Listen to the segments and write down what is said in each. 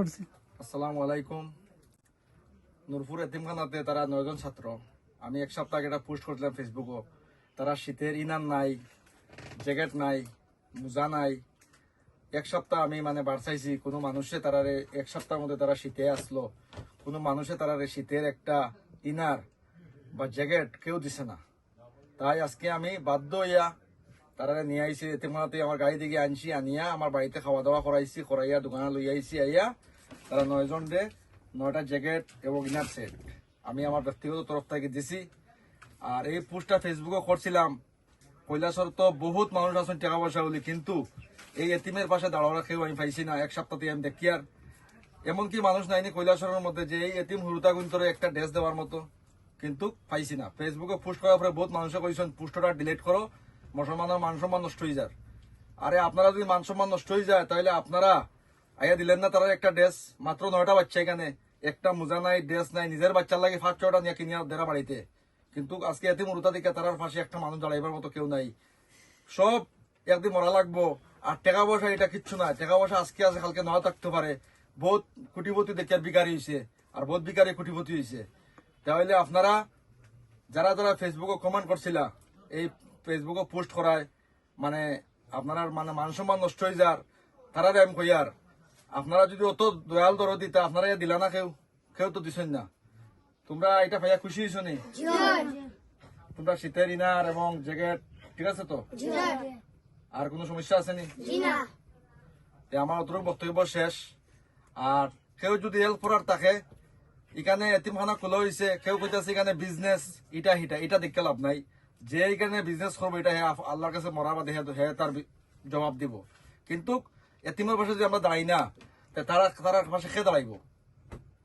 পড়ছি। আসসালামু আলাইকুম। নূরপুর এতিমখানাতে তারা নয়জন ছাত্র। আমি এক সপ্তাহ আগে এটা পোস্ট করছিলাম ফেসবুকও তারা শীতের ইনার নাই জ্যাকেট নাই, মোজা নাই। এক সপ্তাহ আমি মানে বাড়ছাইছি কোনো মানুষে তারারে এক সপ্তাহের মধ্যে তারা শীতে আসলো। কোনো মানুষে তারারে শীতের একটা ইনার বা জ্যাকেট কেউ দিছে না। তাই আজকে আমি বাধ্য হইয়া তারা নিয়ে আইছি। এতিমখানাতে আমার গাড়ি দিকে আনছি, আনিয়া আমার বাড়িতে খাওয়া দাওয়া করাইছি, করাইয়া দোকানে লই আইছি, আইয়া তারা নয়জন রে, নয়টা জ্যাকেট এবং ইনার সেট আমি আমার ব্যক্তিগত তরফ থেকে দিছি। আর এই পোস্টটা ফেসবুকে করছিলাম। কৈলাসর তো বহুত মানুষ আছেন টাকা পয়সা বলি, কিন্তু এই এতিমের পাশে দাঁড়াওয়া কেউ আমি পাইছি না। এক সপ্তাহে আমি দেখি আর। এমনকি মানুষ নাইনি কৈলাসরের মধ্যে যে এই এতিম হুরুতা গুন্তরে একটা ড্রেস দেওয়ার মতো। কিন্তু পাইছি না। ফেসবুকে পোস্ট করার পরে বহুত মানুষে কইছেন, পোস্টটা ডিলিট করো। মুসলমানের মান সম্মান নষ্ট হয়ে যায় আরে আপনারা যদি মান সম্মান নষ্ট হয়ে যায়, তাহলে আপনারা আইয়া দিলেন না তারা একটা ড্রেস? মাত্র নয়টা বাচ্চা এখানে। একটা মোজা নাই, ড্রেস নাই, নিজের বাচ্চার লাগে ফার্স্ট ছটা নিয়ে কিনিয়া দেরা বাড়িতে। কিন্তু আজকে এতে মুরুতা দিকে তারার পাশে একটা মানুষ দাঁড়াইবার মতো কেউ নাই। সব একদিন মরা লাগবো। আর টাকা পয়সা এটা কিচ্ছু না টাকা পয়সা আজকে আছে, কালকে নাও থাকতে পারে। বহুত কোটিপতি দেখে বিকারি হয়েছে আর বহুত বিকারি কোটিপতি হয়েছে তাহলে আপনারা যারা যারা ফেসবুকে কমেন্ট করছিলা, এই ফেসবুকে পোস্ট করায় মানে আপনারা মানে মান সম্মান নষ্ট হয়ে যার তারা আমি কই আর আপনারা যদি অত দয়াল দর দিতে আপনারা ইয়া দিলা না কেউ? কেউ তো দিছেন না। তোমরা এটা ভাইয়া খুশি হয়েছো নি? তোমরা শীতের ইনার এবং জ্যাকেট ঠিক আছে তো? আর কোনো সমস্যা আছে নি? আমার অতটুকু বক্তব্য শেষ। আর কেউ যদি হেল্প করার থাকে এখানে এতিমখানা খোলা হয়েছে কেউ কইতাছে এখানে বিজনেস ইটা হিটা এটা দেখতে লাভ নাই। যে এখানে বিজনেস করব এটা আল্লাহর কাছে মরা বাদে হে হে তার জবাব দিব। কিন্তু এতিমের পাশে যদি আমরা দাঁড়াই না তারা তারার পাশে খেয়ে দাঁড়াইব?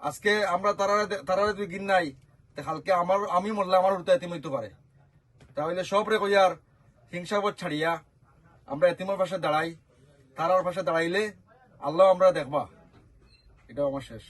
আজকে আমরা তারা তারা যদি গিন নাই, তে কালকে আমার, আমি মরলে আমার উল্টো এতিম হইতে পারে। তাহলে সব রে কইয়ার হিংসাবোধ ছাড়িয়া আমরা এতিমের পাশে দাঁড়াই, তারার পাশে দাঁড়াইলে আল্লাহ আমরা দেখবা। এটাও আমার শেষ।